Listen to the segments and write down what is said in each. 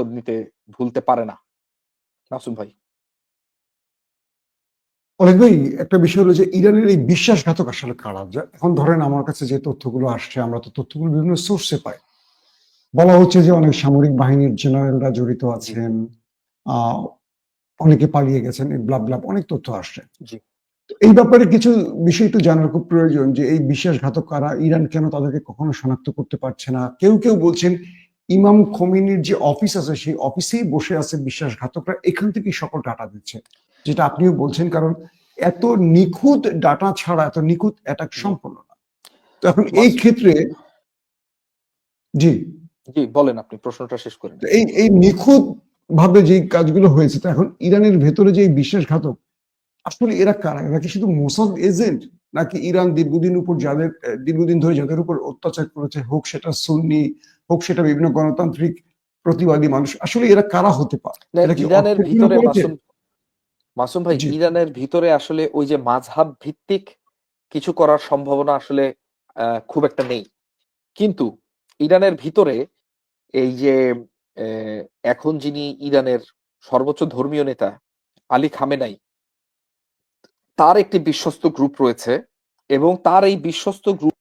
প্রতিশোধ নিতে ভুলতে পারে না। নাসুম ভাই। অনেক ভাই একটা বিষয় হলো যে ইরানের এই বিশ্বাসঘাতক আসলে কারা? এখন ধরেন আমার কাছে যে তথ্যগুলো আসছে আমরা তো তথ্যগুলো বিভিন্ন সোর্সে পাই। বলা হচ্ছে যে অনেক সামরিক বাহিনীর জেনারেলরা জড়িত আছেন আহ অনেকে পালিয়ে গেছেন ব্লাব ব্লাব অনেক তথ্য আসছে। এই ব্যাপারে কিছু বিষয় একটু জানার খুব প্রয়োজন যে এই বিশ্বাসঘাতক কারা ইরান কেন তাদেরকে কখনো শনাক্ত করতে পারছে না? কেউ কেউ বলছেন ইমাম খমিনির যে অফিস আছে সেই অফিসেই বসে আছে বিশ্বাসঘাতকরা। এখান থেকেই সকল ডাটা দিচ্ছে যেটা আপনিও বলছেন কারণ এত নিখুঁত ডাটা ছাড়া এত নিখুঁত অ্যাটাক সম্পূর্ণ না। তো এখন এই ক্ষেত্রে জি। জি বলেন আপনি প্রশ্নটা শেষ করেন এই এই নিখুঁত ভাবে যে কাজগুলো হয়েছে তো এখন ইরানের ভেতরে যে বিশ্বাসঘাতক আসলে এরা কারা? এরা কি শুধু মোসাদ এজেন্ট? নাকি ইরান দীর্ঘদিন উপর যাদের দীর্ঘদিন ধরে যাদের উপর অত্যাচার করেছে হোক সেটা সুন্নি হোক সেটা বিভিন্ন গণতান্ত্রিক প্রতিবাদী মানুষ আসলে এরা কারা হতে পারে? ইরানের ভিতরে মাসুম ভাই ইরানের ভিতরে আসলে ওই যে মাঝহাব ভিত্তিক কিছু করার সম্ভাবনা আসলে আহ, খুব একটা নেই। কিন্তু ইরানের ভিতরে এই যে আহ, এখন যিনি ইরানের সর্বোচ্চ ধর্মীয় নেতা আলী খামেনাই তার একটি বিশ্বস্ত গ্রুপ রয়েছে এবং তার এই বিশ্বস্ত গ্রুপ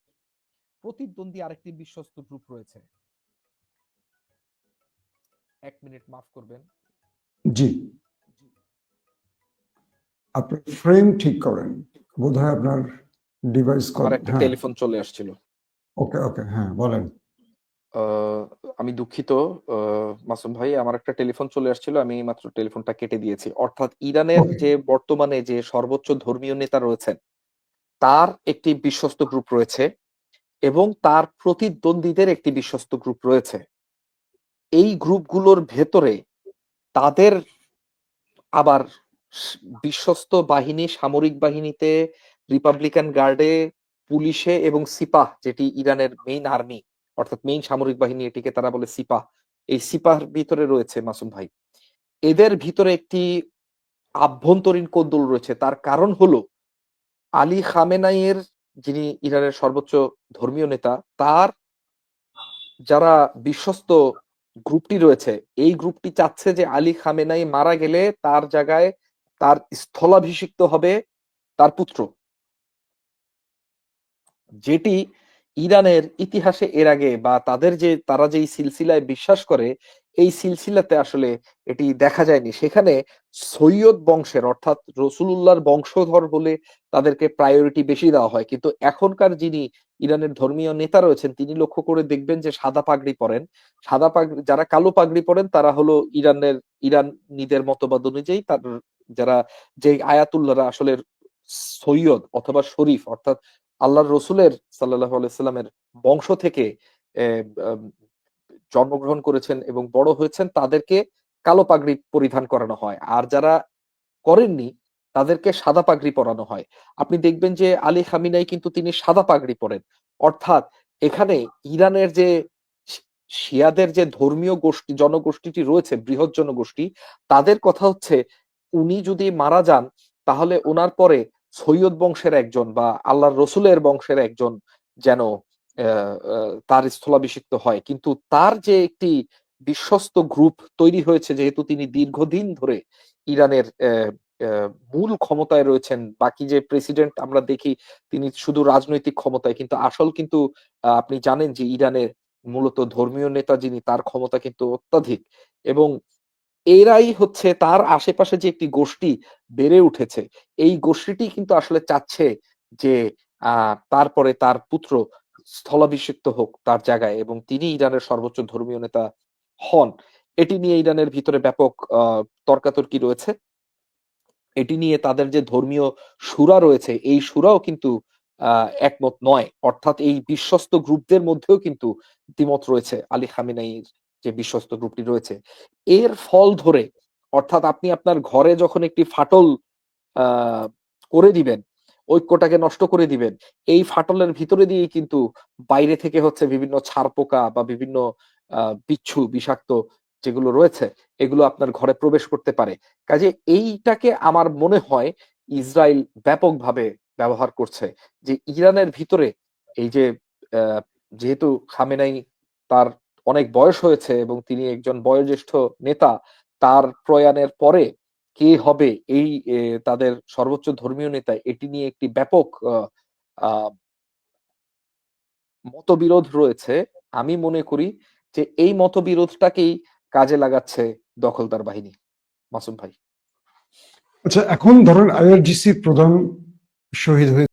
প্রতিদ্বন্দ্বী আরেকটি বিশ্বস্ত গ্রুপ রয়েছে। এক মিনিট মাফ করবেন। জি। আপনি ফ্রেম ঠিক করেন। বোধহয় আপনার ডিভাইস হ্যাঁ। টেলিফোন চলে আসছিল। ওকে ওকে হ্যাঁ বলেন। আহ, আমি দুঃখিত আহ, মাসুম ভাই আমার একটা টেলিফোন চলে আসছিল আমি মাত্র টেলিফোনটা কেটে দিয়েছি অর্থাৎ ইরানের Okay. যে বর্তমানে যে সর্বোচ্চ ধর্মীয় নেতা রয়েছেন তার একটি বিশ্বস্ত গ্রুপ রয়েছে এবং তার প্রতিদ্বন্দ্বীদের একটি বিশ্বস্ত গ্রুপ রয়েছে এই গ্রুপগুলোর ভেতরে তাদের আবার স- বিশ্বস্ত বাহিনী সামরিক বাহিনীতে রিপাবলিকান গার্ডে পুলিশে এবং সিপাহ যেটি ইরানের মেইন আর্মি অর্থাৎ মেইন সামরিক বাহিনী এটিকে তারা বলে সিপাহ এই সিপাহর ভিতরে রয়েছে মাসুম ভাই। এদের ভিতরে একটি আভ্যন্তরীণ কোন্দল রয়েছে। তার কারণ হলো, আলী খামেনাইয়ের যিনি ইরানের সর্বোচ্চ ধর্মীয় নেতা, তার যারা বিশ্বস্ত গ্রুপটি রয়েছে, এই গ্রুপটি চাচ্ছে যে আলী খামেনাই মারা গেলে তার জায়গায় তার স্থলাভিষিক্ত হবে তার পুত্র। যেটি ইরানের ইতিহাসে এর আগে বা তাদের যে, তারা যে সিলসিলায় বিশ্বাস করে, এই সিলসিলাতে আসলে এটি দেখা যায়নি। সেখানে সৈয়দ বংশের, অর্থাৎ রসুলুল্লাহর বংশধর বলে তাদেরকে প্রায়োরিটি বেশি দেওয়া হয়। কিন্তু এখনকার যিনি ইরানের ধর্মীয় নেতা রয়েছেন, তিনি লক্ষ্য করে দেখবেন যে সাদা পাগড়ি পরেন। সাদা পাগড়ি, যারা কালো পাগড়ি পরেন, তারা হলো ইরানের, ইরানিদের মতবাদ অনুযায়ী তার, যারা যে আয়াতুল্লাহরা আসলে সৈয়দ অথবা শরীফ, অর্থাৎ আল্লাহর রসুলের সাল্লাহ আলাইস্লামের বংশ থেকে জন্মগ্রহণ করেছেন এবং বড় হয়েছেন, তাদেরকে কালো পাগড়ি পরিধান করানো হয়। আর যারা করেননি, তাদেরকে সাদা পাগড়ি পরানো হয়। আপনি দেখবেন যে আলী খামিনাই কিন্তু তিনি সাদা পাগড়ি পরেন। অর্থাৎ এখানে ইরানের যে শিয়াদের যে ধর্মীয় গোষ্ঠী, জনগোষ্ঠীটি রয়েছে, বৃহৎ জনগোষ্ঠী, তাদের কথা হচ্ছে, উনি যদি মারা যান, তাহলে ওনার পরে সৈয়দ বংশের একজন বা আল্লাহর রসুলের বংশের একজন যেন তার স্থলাভিষিক্ত হয়। কিন্তু তার যে একটি বিশ্বস্ত গ্রুপ তৈরি হয়েছে, যেহেতু তিনি দীর্ঘদিন ধরে ইরানের মূল ক্ষমতায় রয়েছেন, বাকি যে প্রেসিডেন্ট আমরা দেখি তিনি শুধু রাজনৈতিক ক্ষমতায়, কিন্তু আসল কিন্তু আপনি জানেন যে ইরানের মূলত ধর্মীয় নেতা যিনি, তার ক্ষমতা কিন্তু অত্যাধিক। এবং এরাই হচ্ছে তার আশেপাশে যে একটি গোষ্ঠী বেড়ে উঠেছে। এই গোষ্ঠীটি কিন্তু আসলে চাচ্ছে যে তারপরে তার পুত্র স্থলাভিষিক্ত হোক তার জায়গায় এবং তিনি ইরানের সর্বোচ্চ ধর্মীয় নেতা হন। এটি নিয়ে ইরানের ভিতরে ব্যাপক তর্কাতর্কি রয়েছে। এটি নিয়ে তাদের যে ধর্মীয় সুরা রয়েছে, এই সুরাও কিন্তু একমত নয়। অর্থাৎ এই বিশ্বস্ত গ্রুপদের মধ্যেও কিন্তু দ্বিমত রয়েছে আলী খামিনাইর যে বিশ্বস্ত গ্রুপটি রয়েছে। এর ফল ধরে, অর্থাৎ আপনি আপনার ঘরে যখন একটি ফাটল করে দিবেন, ঐক্যটাকে নষ্ট করে দিবেন, এই ফাটলের ভিতরে দিয়েই কিন্তু বাইরে থেকে হচ্ছে বিভিন্ন ছারপোকা বা বিভিন্ন বিচ্ছু, বিষাক্ত যেগুলো রয়েছে, এগুলো আপনার ঘরে প্রবেশ করতে পারে। কাজে এইটাকে আমার মনে হয় ইসরায়েল ব্যাপকভাবে ব্যবহার করছে, যে ইরানের ভিতরে এই যে যেহেতু খামেনাই তার অনেক বয়স হয়েছে এবং তিনি একজন বয়োজ্যেষ্ঠ নেতা, তার প্রয়াণের পরে কে হবে এই তাদের সর্বোচ্চ ধর্মীয় নেতা, এটি নিয়ে একটি ব্যাপক মতবিরোধ রয়েছে। আমি মনে করি যে এই মতবিরোধটাকেই কাজে লাগাচ্ছে দখলদার বাহিনী। মাসুম ভাই। আচ্ছা এখন ধরেন আইআরজিসির প্রধান শহীদ হয়ে